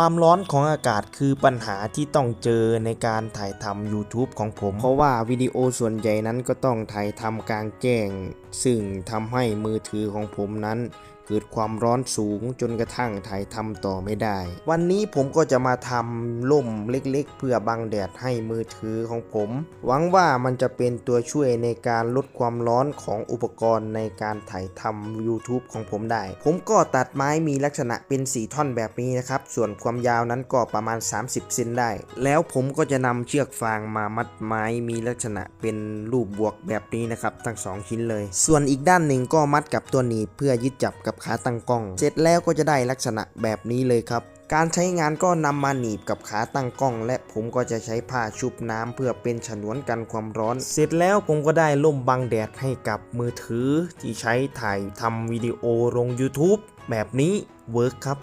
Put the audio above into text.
ความร้อนของอากาศคือปัญหาที่ต้องเจอในการถ่ายทำ YouTube ของผม เพราะว่าวิดีโอส่วนใหญ่นั้นก็ต้องถ่ายทำกลางแจ้ง ซึ่งทำให้มือถือของผมนั้นเกิดความร้อนสูงจนกระทั่งถ่ายทำต่อไม่ได้ วันนี้ผมก็จะมาทำล่มเล็กๆ เพื่อบังแดดให้มือถือของผม หวังว่ามันจะเป็นตัวช่วยในการลดความร้อนของอุปกรณ์ในการถ่ายทำ YouTube ของผมได้ ผมก็ตัดไม้มีลักษณะเป็น4ท่อนแบบนี้นะครับ ส่วนความยาวนั้นก็ประมาณ 30เซนได้ แล้วผมก็จะนำเชือกฟางมามัดไม้มีลักษณะเป็นรูปบวกแบบนี้นะครับ ทั้งสองชิ้นเลย ส่วนอีกด้านหนึ่งก็มัดกับตัวหนีบเพื่อยึดจับกับขาตั้งกล้อง เสร็จแล้วก็จะได้ลักษณะแบบนี้เลยครับการใช้งานก็นำมาหนีบกับขาตั้งกล้อง และผมก็จะใช้ผ้าชุบน้ำเพื่อเป็นฉนวนกันความร้อน เสร็จแล้วผมก็ได้ล่มบังแดดให้กับมือถือที่ใช้ถ่ายทำวิดีโอลง YouTube แบบนี้เวิร์กครับ